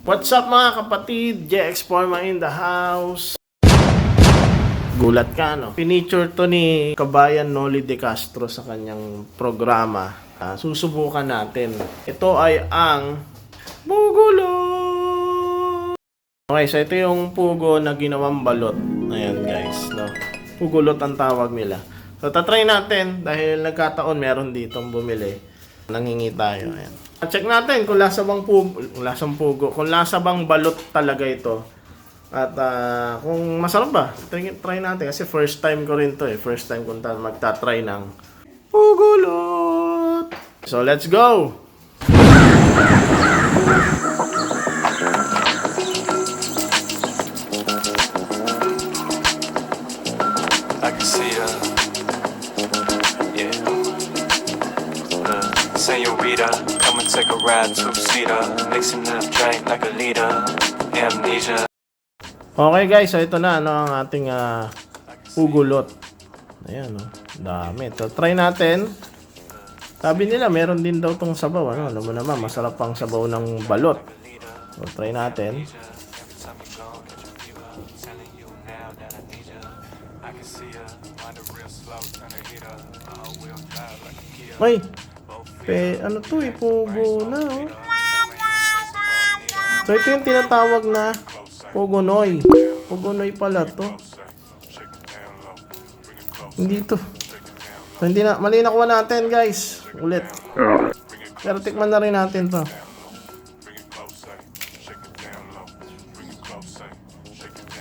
What's up mga kapatid? JX Forma in the house. Gulat ka, no? Pinicture to ni Kabayan Noli De Castro sa kanyang programa. Ah, susubukan natin. Ito ay ang Pugulot! Okay, so ito yung pugo na ginawang balot. Ayan guys, no? Pugulot ang tawag nila. So, tatry natin dahil nagkataon meron ditong bumili. Nangingi tayo. Ayan. Check natin kung lasa bang pugo, lasang pugo, kung lasa bang balot talaga ito. At ah, kung masarap ba, try, try natin kasi first time ko rin to eh. First time ta- magta-try ng pugulot. So let's go! I can see her. Yeah. Uh, senorita, come and take a ride, two-seater. Mixing that drink like a leader. Amnesia. Okay guys, so ito na ano ang ating ah, pugulot. Ayan oh, dami. So try natin. Sabi nila meron din daw tong sabaw. Ano, alam mo naman, masarap ang sabaw ng balot. So try natin. Ay, pe, ano to eh, pugo na oh. So ito yung tinatawag na Pugonoy. Pugonoy pala to. Hindi to. So, hindi na, mali nakuha natin guys. Ulit. Pero tikman na rin natin to.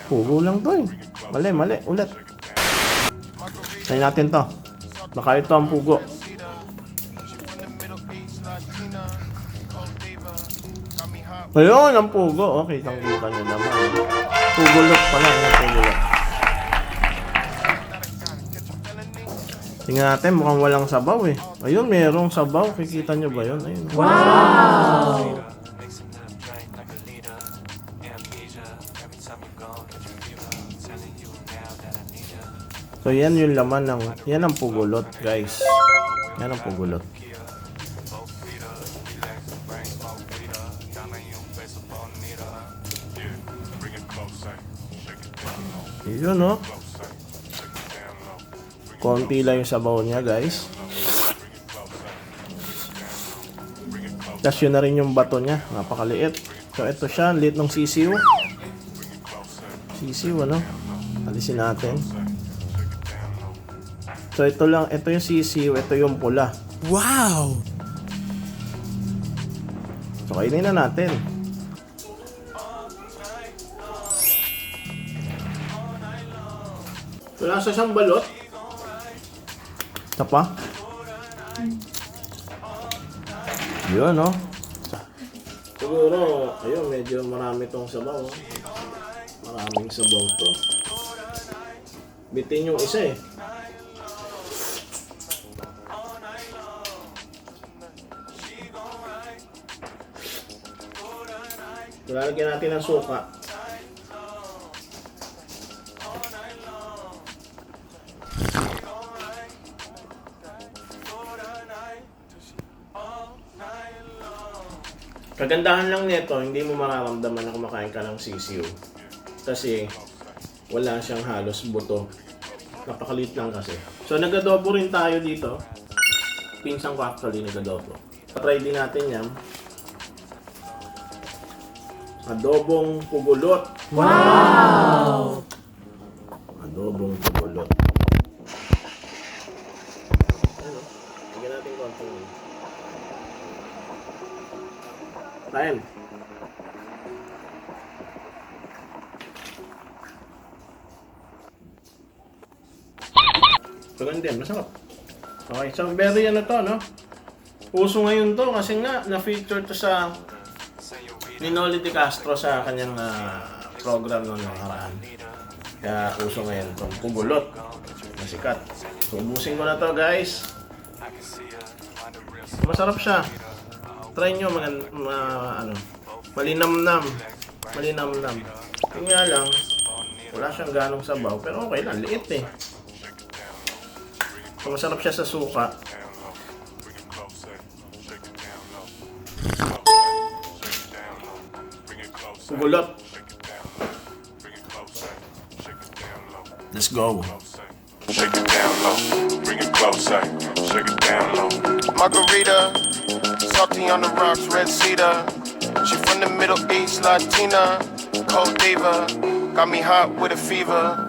Pugo lang to eh. Mali, mali. Ulit. Try natin to. Baka ito ang pugo. Ayun, ang pugo. Okay, kitang kita nyo naman. Pugulot pala. Yung pugulot. Tingnan natin, mukhang walang sabaw eh. Ayun, merong sabaw. Kikita nyo ba yun? Ayun. Ya. So, yan yung laman ng... Yan ang pugulot, guys. Yan ang pugulot. Yun, no? Konti lang yung sabaw niya, guys. Tapos yun na rin yung bato niya. Napakaliit. So, ito siya. Ang liit ng sisiw. Sisiw, ano? Alisin natin. So, ito lang. Ito yung sisiw. Ito yung pula. Wow! So, kainin na natin. Wala sa siyang balot. Ito pa. Yun, no? Siguro, ayun, medyo marami tong sabaw. oh. Maraming sabaw to. Bitin yung isa eh. Lalagyan natin ng suka. Kagandahan lang nito, hindi mo mararamdaman na kumakain ka ng sisiyo. Kasi wala siyang halos buto. Napakalit lang kasi. So nagadobo rin tayo dito. Pinsang ko actually nagadobo. Try din natin yan. Adobong pugulot. Wow! Adobong pugulot. Ano? Bigyan natin konting. Kain. Ganun din. Masarap. Okay, so very ano to, no? Uso ngayon to kasi nga na-feature to sa ni Noli De Castro sa kanyang ah, program noong nakaraan. Kaya uso ngayon itong pugulot na sikat. So, ubusin ko na to guys. Masarap siya. Try nyo mag ma, ano, malinamnam. Malinamnam. Yung nga lang, wala siyang ganong sabaw, pero okay lang, liit eh. So, masarap siya sa suka. Pugulot. Let's go. Shake it down low, bring it closer, shake it down low. Margarita, salty on the rocks, red cedar. She from the Middle East, Latina, cold diva. Got me hot with a fever.